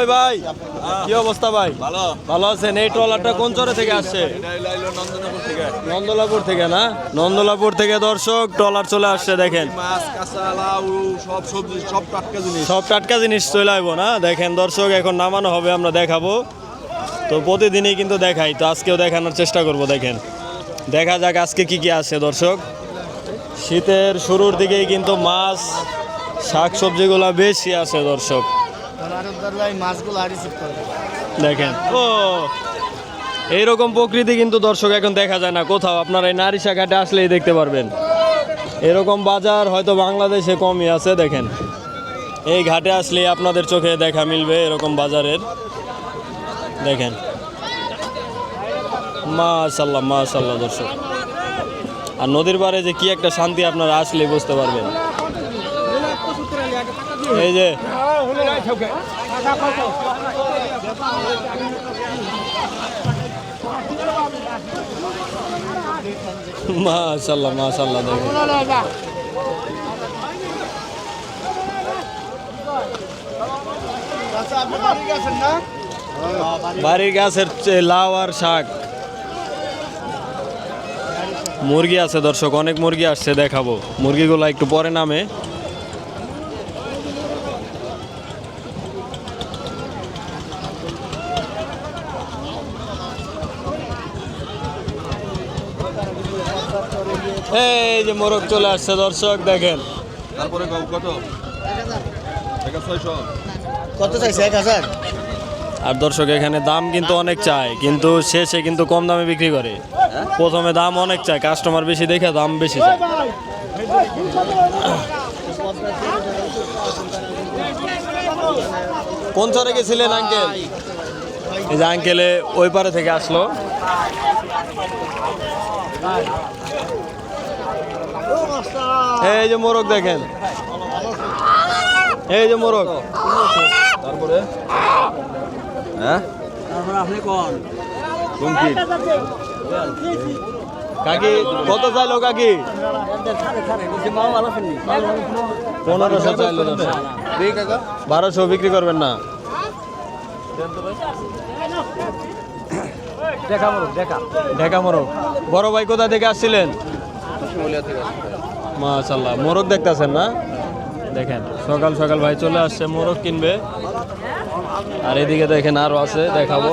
ওই ভাই? কি অবস্থা ভাই? ভালো। ভালো আছেন? এই ট্রলারটা কোন চরে থেকে আসছে? নন্দলাপুর থেকে না? নন্দলাপুর থেকে দর্শক ট্রলার চলে আসছে দেখেন। সব সবজি সব টাটকা জিনিস। সব টাটকা জিনিস চলে আসব না? দেখেন দর্শক এখন নামানো হবে আমরা দেখাবো। তো প্রতিদিনই কিন্তু দেখাই তো আজকেও দেখানোর চেষ্টা করব দেখেন। দেখা যাক আজকে কি কি আছে দর্শক। শীতের শুরুর দিকেই কিন্তু মাছ শাক সবজিগুলো বেশি আছে দর্শক। দেখেন। ও, এইরকম প্রকৃতি কিন্তু দর্শক এখন দেখা যায় না কোথাও। আপনারা এই নারিশা ঘাটে আসলেই দেখতে পারবেন। এরকম বাজার হয়তো বাংলাদেশে কমই আছে, দেখেন। এই ঘাটে আসলে আপনাদের চোখে দেখা মিলবে এরকম বাজারের। দেখেন। মাশাল্লাহ মাশাল্লাহ দর্শক। আর নদীর পাড়ে যে কি একটা শান্তি আপনারা আসলে বুঝতে পারবেন। এই যে মাশাল্লাহ বাড়ির গাছের লাউ আর শাক। মুরগি আছে দর্শক, অনেক মুরগি আসছে, দেখাবো। মুরগিগুলো একটু পরে নামে। এই যে মোরগ চলে আসছে দর্শক দেখেন। তারপরে কত? কত চাইছে? এক হাজার? আর দর্শক এখানে দাম কিন্তু অনেক চায় কিন্তু শেষে কিন্তু কম দামে বিক্রি করে। প্রথমে দাম অনেক চায় কাস্টমার বেশি দেখে দাম বেশি চায়। কোন চরে গেছিলেন আঙ্কেল এই যে আঙ্কেলে ওই পারে থেকে আসলো। এই যে মোরগ দেখেন। এই যে মোরগ। তারপরে? হ্যাঁ? আপনি কোন? কাকি কত চাইলো কাকি? পনেরোশো চাইলো বারোশো বিক্রি করবেন না। দেখা মরো দেখা। ঢেকা মোরগ। বড় ভাই কোথা থেকে আসছিলেন। মাশাল্লাহ মোরগ দেখতেছেন না? দেখেন সকাল সকাল ভাই চলে আসছে মোরগ কিনবে। আর এদিকে দেখেন আরও আছে দেখাবো।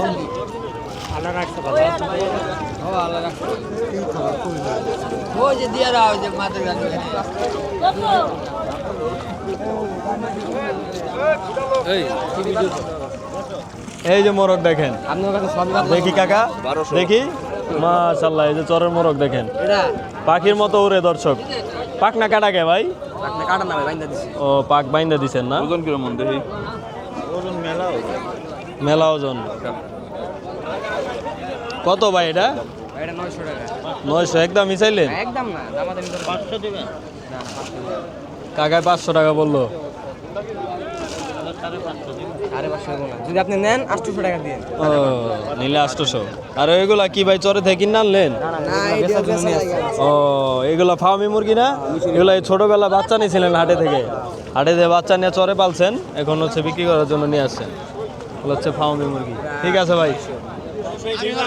এই যে মোরগ দেখেন। আপনার কাছে দেখি কাকা। দেখি। মাশাল্লাহ এই যে চরের মোরগ দেখেন। পাখির মতো উড়ে দর্শক। পাক না কাটা গে ভাই? আপনি কাটা না ভাই বাইন্দা দিছি। ও পাক বাইন্দা দিছেন না? ওজন কীরকম দেখি? মেলা ওজন। কত ভাই এটা? এটা নয়শো টাকা। নয়শো একদম মিশাইলেন? একদম না আমাদের পাঁচশো দিবেন? কাকায় পাঁচশো টাকা বলল। আরে পাঁচশো দেবো না। যদি আপনি নেন আটশোশো টাকা দিয়ে। ও নিলে আটশোশো। আর ওইগুলা কি ভাই চরে থেকে আনলেন? ও এগুলা ফার্মি মুরগি না? এগুলা এই ছোটবেলা বাচ্চা নিয়েছিলেন হাটে থেকে। হাটে থেকে বাচ্চা নিয়ে চরে পালছেন এখন হচ্ছে বিক্রি করার জন্য নিয়ে আসছেন। এগুলো হচ্ছে ফার্মি মুরগি। ঠিক আছে ভাই।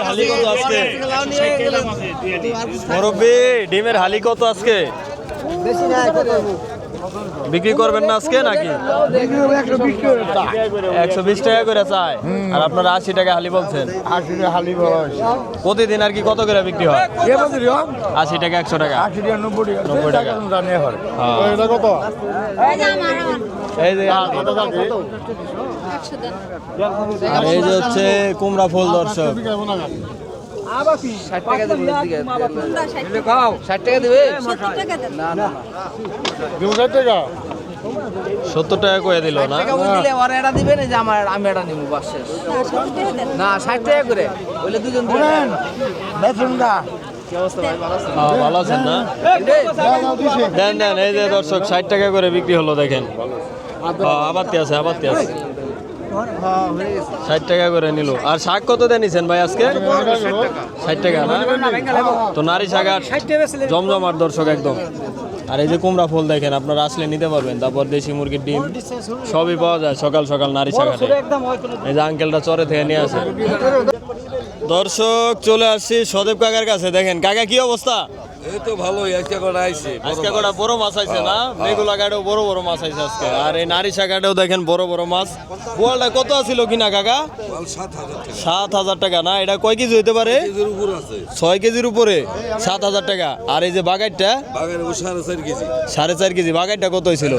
হালি কত আজকে? মুরব্বি ডিমের হালি কত আজকে? বেশি না বিক্রি করবেন না আজকে নাকি? একশো বিশ টাকা করে চায়। আর আপনারা আশি টাকা হালি বলছেন। হালি প্রতিদিন আর কি কত করে বিক্রি হয়? আশি টাকা একশো টাকা। আশি টাকা নব্বই টাকা। নব্বই টাকা। জানিয়ে হয়। কত? এই যে এই যে হচ্ছে কুমড়া ফুল দর্শক। ষাট টাকা দেবে ষাট টাকা দেবে? না না টাকা? সত্তর টাকা করে দিল না? দিলে ওরা এটা দিবে না যে আমার আমি এটা নিবো বাস শেষ। না ষাট টাকা করে। বলে দুজন দিবে শুনেন বেতন দা কি অবস্থা ভাই ভালো আছে হ্যাঁ, ভালো আছেন না? দেন দেন এই যে দর্শক ষাট টাকা করে বিক্রি হলো দেখেন। হ্যাঁ, আবাত্তি আছে আবাত্তি আছে। ষাট টাকা করে নিল। আর শাক কত দেন ভাই আজকে? ষাট টাকা না? তো নারী শাক আর জমজমার দর্শক একদম। আর এই যে কুমড়া ফুল দেখেন, আপনারা আসলে নিতে পারবেন। তারপর দেশি মুরগির ডিম, সবই পাওয়া যায় সকাল সকাল নারী শাখাতে এই যে আঙ্কেলটা চরে থেকে নিয়ে আসে। দর্শক, চলে আসছি সদেব কাকার কাছে। দেখেন, কাকা কি অবস্থা? এই তো ভালোই আজকে কটা আইছে? আজকে কটা বড় মাছ আইছে না? মেঘুলা বড় বড় মাছ আইছে আজকে। আর এই নারিশা দেখেন বড় বড় মাছ। বোয়ালটা কত আছিল কিনা কাকা? সাত হাজার টাকা। না? এটা কয় কেজি হইতে পারে? ছয় কেজির উপরে সাত হাজার টাকা। আর এই যে বাগাইটটা? সাড়ে চার কেজি। বাগাইটটা কত হয়েছিল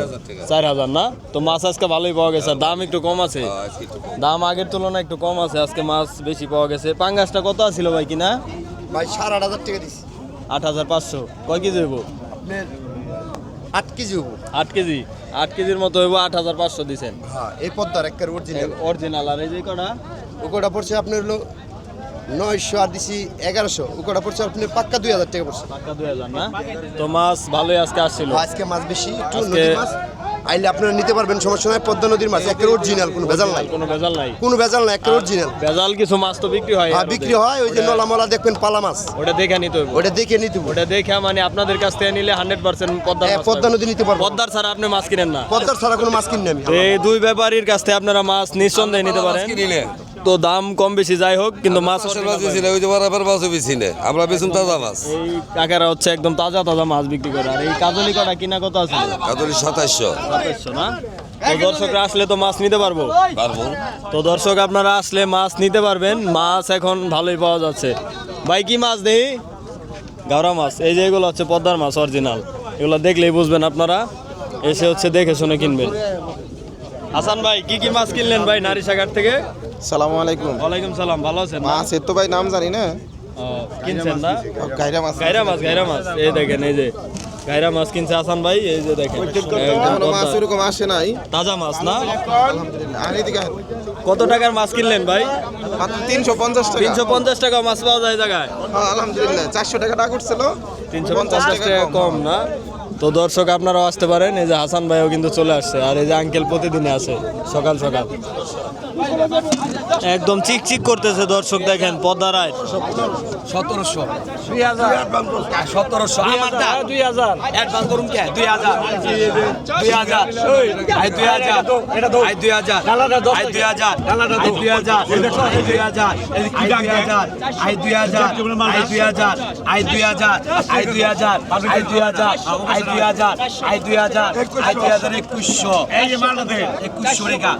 চার হাজার না? তো মাছ আজকে ভালোই পাওয়া গেছে। আর দাম একটু কম আছে। আজকে একটু কম। দাম আগের তুলনায় একটু কম আছে। আজকে মাছ বেশি পাওয়া গেছে। পাঙ্গাসটা কত আছিল ভাই কিনা? ভাই সাড়ে আট হাজার টাকা দিছি। আট হাজার পাঁচশো। কয় কেজি হইব? আপনার আট কেজি হইব। আট কেজি। আট কেজির মতো হইব আট হাজার পাঁচশো দিছেন। হ্যাঁ এই পদ্মার এক অরিজিনাল অরিজিনাল আর এই যে কটা? ওটা পড়ছে আপনার হলো নয়শো আর দিছি এগারোশো। ওটা পড়ছে আপনার পাক্কা দুই হাজার টাকা পড়ছে। পাক্কা দুই হাজার না? তো মাছ ভালোই আজকে আসছিল। আজকে মাছ বেশি একটু নদীর মাছ। আইলে আপনারা নিতে পারবেন সমস্যা নয় পদ্মা নদীর মাছ একটা অরিজিনাল কোনো ভেজাল নাই। কোনো ভেজাল নাই। কোনো ভেজাল নাই একটা অরিজিনাল ভেজাল কিছু মাছ তো বিক্রি হয় আর বিক্রি হয় ওই যে নলা মলা দেখবেন পালা মাছ। ওটা দেখে নিতে হবে ওটা দেখে নিতে হবে। ওটা দেখে মানে আপনাদের কাছ থেকে নিলে হান্ড্রেড পার্সেন্ট পদ্মার হ্যাঁ, মাছ পদ্মা নদী নিতে পারব। পদ্মার ছাড়া আপনি মাছ কিনেন না। পদ্মার ছাড়া কোনো মাছ কিনে আমি। এই দুই ব্যাপারীর কাছ থেকে আপনারা মাছ নিঃসন্দেহে নিতে পারেন। তো দাম কম বেশি যাই হোক কিন্তু মাছ না ওই যে বরাবর মাছও বেশি না। আমরা বেশি তাজা মাছ। এই কাকারা হচ্ছে একদম তাজা তাজা মাছ বিক্রি করে। আর এই কাজলি কটা কিনা কত আছে? কাতলি সাতাশশো সাতাইশশো না? তো দর্শকরা আসলে তো মাছ নিতে পারব? পারব। তো দর্শক আপনারা আসলে মাছ নিতে পারবেন। মাছ এখন ভালোই পাওয়া যাচ্ছে। ভাই কি মাছ দেই? গাওরা মাছ। এই যে এগুলো হচ্ছে পদ্মার মাছ অরিজিনাল। এগুলো দেখলেই বুঝবেন আপনারা। এসে হচ্ছে দেখে শুনে কিনবেন। হাসান ভাই কি কি মাছ কিনলেন ভাই নারী নারিশাঘাট থেকে? সালামু আলাইকুম। ওয়ালাইকুম সালাম ভালো আছেন? মাছের তো ভাই নাম জানি না? কিনছেন না? গাইরা মাছ। গাইরা মাছ গাইরা মাছ। এই দেখেন এই যে গাইরা মাছ কিনছে হাসান ভাই এই যে দেখেন। মাছ। ওরকম আসে নাই। তাজা মাছ না? কত টাকার মাছ কিনলেন ভাই? তিনশো পঞ্চাশ টাকা। তিনশো পঞ্চাশ টাকা মাছ পাওয়া যায় জায়গায়। আলহামদুলিল্লাহ। চারশো টাকা টাকা করছিল তিনশো পঞ্চাশ টাকা কম না? তো দর্শক আপনারাও আসতে পারেন এই যে হাসান ভাইও কিন্তু চলে আসছে আর এই যে আঙ্কেল প্রতিদিনে আছে সকাল সকাল একদম চিকচিক করতেছে দর্শক দেখেন পদ্মা রায় সতেরোশো সতেরোশো দুই হাজার অ্যাডভান্স করুন কে দুই হাজার দুই হাজার দুই হাজার দুই হাজার দুই হাজার দুই হাজার দুই হাজার আই দুই হাজার আই দুই হাজার আই দুই হাজার আই দুই হাজার আই দুই হাজার আই দুই হাজার দুই হাজার আই দুই হাজার আই দুই হাজার একুশশো। একুশশো রেখা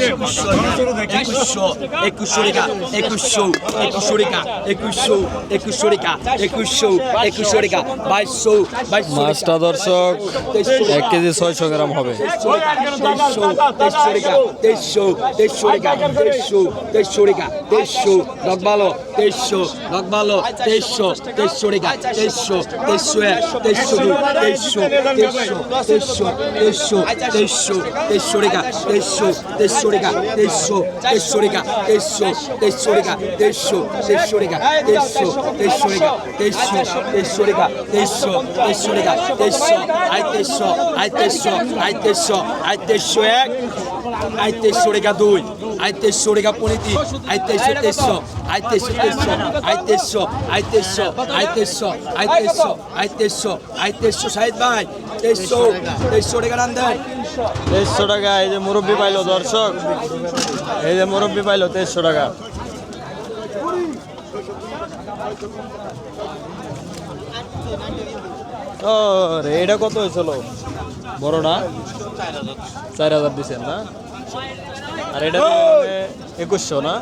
একুশশো একুশশো একুশশো রেখা একুশশো একুশশো রেখা একুশশো একুশশো রেখা একুশশো একুশশো রেখা বাইশশো বাইশশো মাছটা দর্শক এক কেজি ছয়শো গ্রাম হবে। তেইশশো রেখা তেইশশো তেইশশো রেখা তেইশশো তেইশশো রেখা তেইশশো লক ভালো তেইশশো লক ভালো তেইশশো তেইশশো রেখা তেইশশো তেইশশো এক তেইশশো দুই তেইশশো তেইশশো তেইশশো তেইশশো তেইশশো তেইশশো রেখা তেইশশো তেইশশো রেখা তেইশশো তেইশশো রেখা তেইশশো তেইশশো রেখা তেইশশো তেইশশো রেখা তেইশশো তেইশশো রেখা তেইশশো তেইশশো রেখা তেইশশো তেইশশো রেখা তেইশশো আই তেইশশো আয় তেইশশো আয় তেইশশো আয় তেইশশো এক। আই তেইশশো রেখা দুই আই তেইশশো রেখা পনেরো আই তেইশশো তেইশশো আই তেইশশো তেইশশো আই তেইশশো আই তেইশশো আই তেইশশো আই তেইশশো আই তেইশশো সাহিদ ভাই তেইশশো তেইশশো রেখা তেইশশো টাকা এই যে মুরব্বী পাইলো দর্শক এই যে মুরব্বী পাইলো তেইশশো টাকা ও রে এটা কত হয়েছিল বড় না চার হাজার দিচ্ছেন না আর এটা দিলে একুশশো না?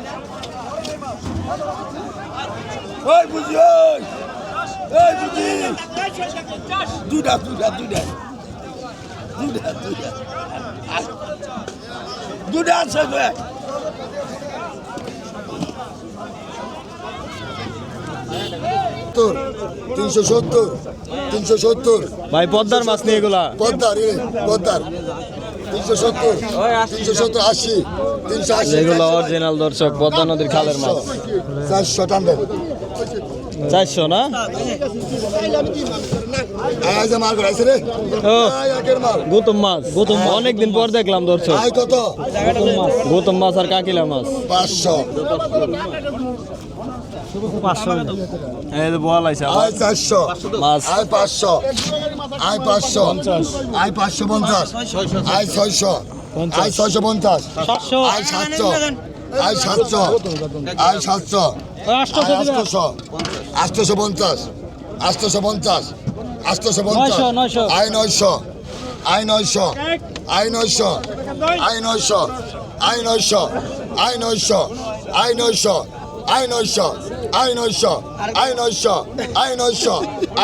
দুটা দুটা দুটা। দুটা দুটা। দুটা আছে সত্তর তিনশো সত্তর তিনশো সত্তর। ভাই পদ্মার মাছ নিয়ে এগুলা। পদ্মার পদ্মার। তিনশো সত্তর তিনশো সত্তর আশি। তিনশো আশি। যেগুলো অরিজিনাল দর্শক পদ্মা নদীর খালের মাছ। চারশো টাকা চারশো না? গৌতম মাছ। গৌতম অনেকদিন পর দেখলাম দর্শক। আয় কত? গৌতম মাছ আর কাকিলা মাছ। পাঁচশো। পাঁচশো। পঞ্চাশ। ছয়শো। পঞ্চাশ। আয় সাতশো। আয় সাতশো। আয় সাতশো। আটশোশো আটশোশো পঞ্চাশ। আটশোশো পঞ্চাশ। আটশোশো পঞ্চাশ। আয় নয়শো। আয় নয়শো। আয় নয়শো। আয় নয়শো। আয় নয়শো। আয় নয়শো। আয় নয়শো। আয় নয়শো। আইন ঐশ্য আইন ঐশ্য আইন ঐশ্য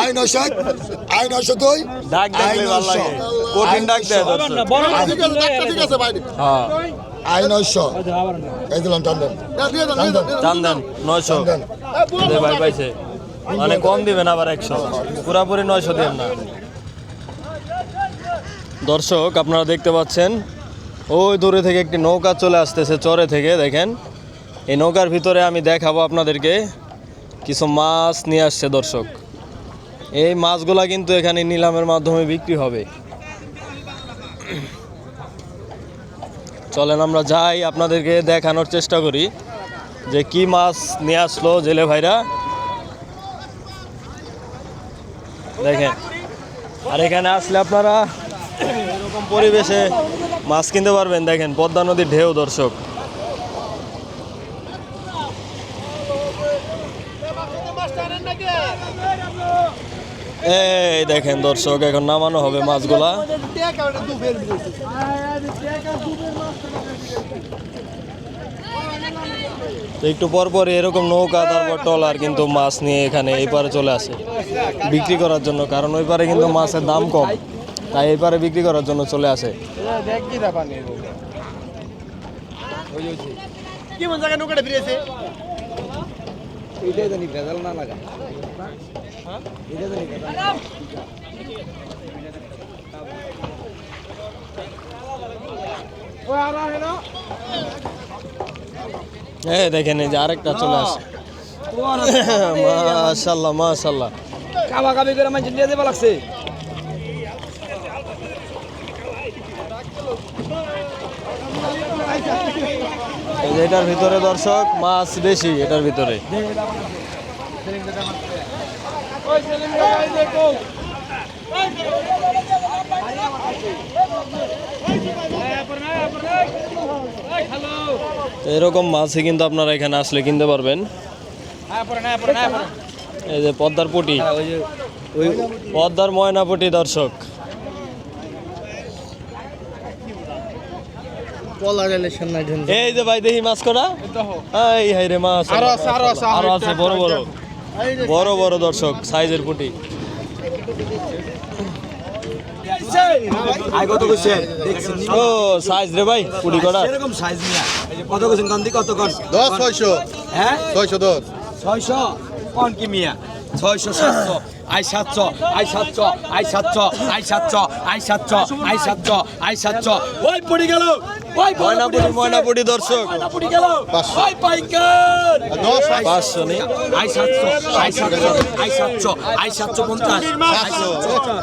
আইন ঐশ্য আইন ঐশ্য তুই আইন ঐশ্য এই দিলাম নয় দেন। দে ভাই পাইছে। মানে কম দিবেন আবার একশো। পুরাপুরি নয়শো দিবেন না। দর্শক আপনারা দেখতে পাচ্ছেন ওই দূরে থেকে একটি নৌকা চলে আসতেছে চরে থেকে দেখেন। এই নৌকার ভিতরে আমি দেখাবো আপনাদেরকে। কিছু মাছ নিয়ে আসছে দর্শক। এই মাছগুলা কিন্তু এখানে নিলামের মাধ্যমে বিক্রি হবে। চলেন আমরা যাই, আপনাদেরকে দেখানোর চেষ্টা করি যে কি মাছ নিয়ে আসলো জেলে ভাইরা। দেখেন, আর এখানে আসলে আপনারা এরকম পরিবেশে মাছ কিনতে পারবেন। দেখেন, পদ্মা নদীর ঢেউ দর্শক। এই দেখেন দর্শক এখন নামানো হবে মাছগুলা। একটু পর পর এরকম নৌকা তারপর টলার কিন্তু মাছ নিয়ে এখানে এই পারে চলে আসে বিক্রি করার জন্য কারণ ওই পারে কিন্তু মাছের দাম কম তাই এই পারে বিক্রি করার জন্য চলে আসে। এই দেখেন এই যে আরেকটা চলে আসে মাশাল্লাহ মাশাল্লাহ কাবা কাবি করে মানুষ নিয়ে দেবা লাগছে। এটার ভিতরে দর্শক মাছ বেশি এটার ভিতরে। এরকম মাছই কিন্তু আপনারা এখানে আসলে কিনতে পারবেন। এই যে পদ্মার পুটি। পদ্মার ময়না ময়নাপুটি দর্শক। এই যে ভাই দেখি মাছ করা এই হাই রে মাছ। আরও আছে বড় বড়। বড় বড় দর্শক সাইজের পুটি। ছয়শো কত কইছে ও সাইজ রে ভাই পুটি করা এরকম সাইজ নিয়া কত কইছেন কান্দি? কত কন? দশ ছয়শো। হ্যাঁ? কোন কি মিয়া? ছয়শো সাতশো। আই সাতশো আই সাতশো আই সাতশো আই সাতশো আই সাতশো আই সাতশো আই সাতশো ওই পড়ে গেল ওই ময়নাপুটি ময়নাপুটি দর্শক। ওই পাইকার পাঁচশো নেই আই সাতশো আই সাতশো আই সাতশো আই সাতশো পঞ্চাশ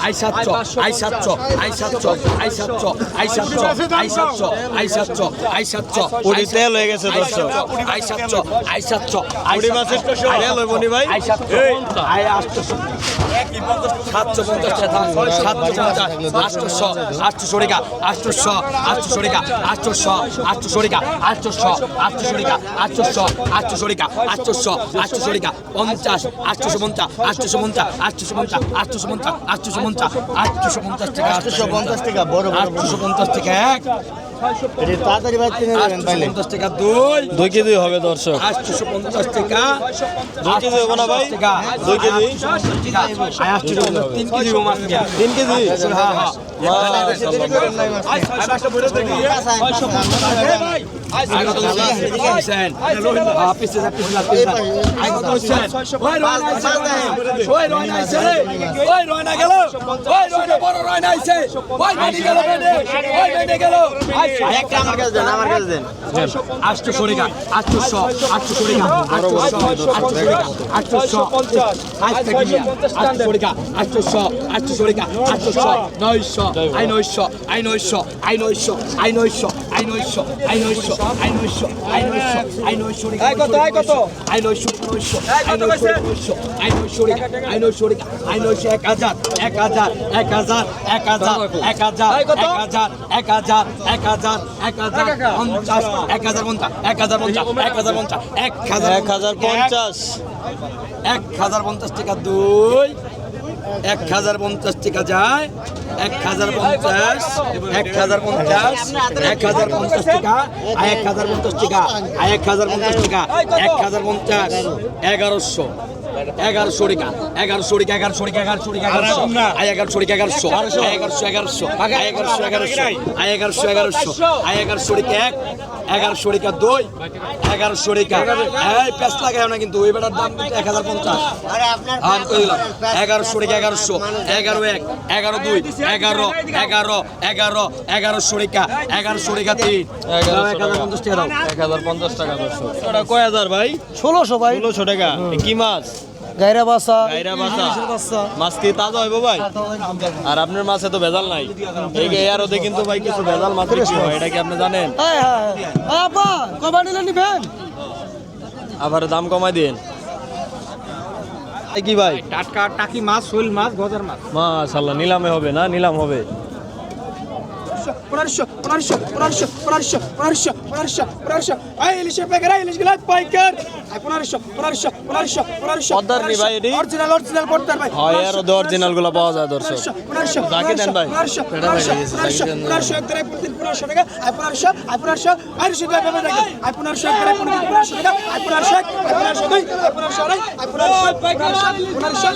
আই সাতশো আই সাতশো আই সাতশো আই সাতশো আই সাতশো আই সাতশো আই সাতশো আই সাতশো পুটি তেল হয়ে গেছে দর্শক আই সাতশো আই সাতশো পুটি মাছের তেল হয় বনি ভাই আই সাতশো আই আটশো সাতশো পঞ্চাশ সাতশো পঞ্চাশ আটশোশো আটশোশো রেখা আটশোশো আটশোশো রেখা আটশোশো আটশোশো রেখা আটশোশো আটশোশো রেখা আটশোশো আটশোশো রেখা আটশোশো আটশোশো রেখা পঞ্চাশ আটশোশো পঞ্চাশ আটশোশো পঞ্চাশ আটশোশো পঞ্চাশ আটশোশো পঞ্চাশ আটশোশো পঞ্চাশ আটশোশো পঞ্চাশ টাকা আটশোশো পঞ্চাশ টাকা বড় আটশোশো পঞ্চাশ টাকা এক আটশোশো পঞ্চাশ টাকা দুই দুই কেজি হবে দর্শক আটশোশো পঞ্চাশ টাকা দুই কেজি হবে না ভাই দুই কেজি তিন কেজি তিন কেজি হ্যাঁ হ্যাঁ আটশো আই নয়শো আই নয়শো আই নয়শো আই নয়শো আই নয়শো আই নয়শো আই এক হাজার এক হাজার এক হাজার এক হাজার এক হাজার এক হাজার এক হাজার এক হাজার এক হাজার পঞ্চাশ এক হাজার পঞ্চাশ এক হাজার পঞ্চাশ এক হাজার পঞ্চাশ এক হাজার এক হাজার পঞ্চাশ। এক হাজার পঞ্চাশ টাকা দুই। এক হাজার পঞ্চাশ টাকা যায় এক হাজার পঞ্চাশ এক হাজার পঞ্চাশ এক হাজার পঞ্চাশ টাকা আর এক হাজার পঞ্চাশ টাকা আর এক হাজার পঞ্চাশ টাকা এক হাজার পঞ্চাশ এগারোশো এগারোশো টিকা এগারোশো টিকা এগারোশো টিকা এগারোশো টিকা এগারোশো আয় এগারোশো টিকা এগারোশো এগারোশো এগারোশো আয় এগারোশো এগারোশো আয় এগারোশো এগারোশো আয় এগারোশো টিকা এক এগারোশো টিকা দুই এগারোশো টিকা এই লাগায় না কিন্তু ওই বেটার দাম কিন্তু এক হাজার পঞ্চাশ। আর কইলাম এগারোশো টিকা এগারোশো এগারো এক এগারো দুই এগারো এগারো এগারো এগারোশো টিকা এগারোশো টিকা তিন। এগারোশো এক হাজার পঞ্চাশ টাকা এক হাজার পঞ্চাশ টাকা দর্শক। কয় হাজার ভাই? ষোলোশো ভাই। ষোলোশো টাকা। কি মাছ? গাইরা বাসা। গাইরা বাসা। মাছ কি তাজা হইব ভাই। আর আপনার মাছে তো ভেজাল নাই। এই কিন্তু ভাই কিছু ভেজাল মাছ বিক্রি হয় এটা কি আপনি জানেন? হ্যাঁ হ্যাঁ আপা কবা নিলে নিবেন আবার দাম কমাই দিন। কি ভাই? টাটকা টাকি মাছ শৈল মাছ গজার মাছ। মাশাল্লাহ নিলামে হবে না? নিলাম হবে। পনেরোশো পনেরোশো পনেরোশো পনেরোশো পনেরোশো পনেরোশো পনেরোশো আই ইলিশে পাইকার আই ইলিশ গুলাই পাইকার আই পনেরোশো পনেরোশো পনেরোশো পনেরোশো পদ্মার নি ভাই এটি? অরিজিনাল অরিজিনাল পড়তার ভাই হয় আর অরিজিনালগুলো পাওয়া যায় দর্শক পনেরোশো জাকি দেন ভাই। পনেরোশো পনেরোশো পনেরোশো এক টাকা প্রতি পনেরোশো টাকা আই পনেরোশো আই পনেরোশো আই রিশি টাকা পাবে দেখে আই পনেরোশো এক টাকা প্রতি পনেরোশো টাকা আই পনেরোশো এক আই পনেরোশো দুই আই পনেরোশো আড়াই আই পনেরোশো পনেরোশো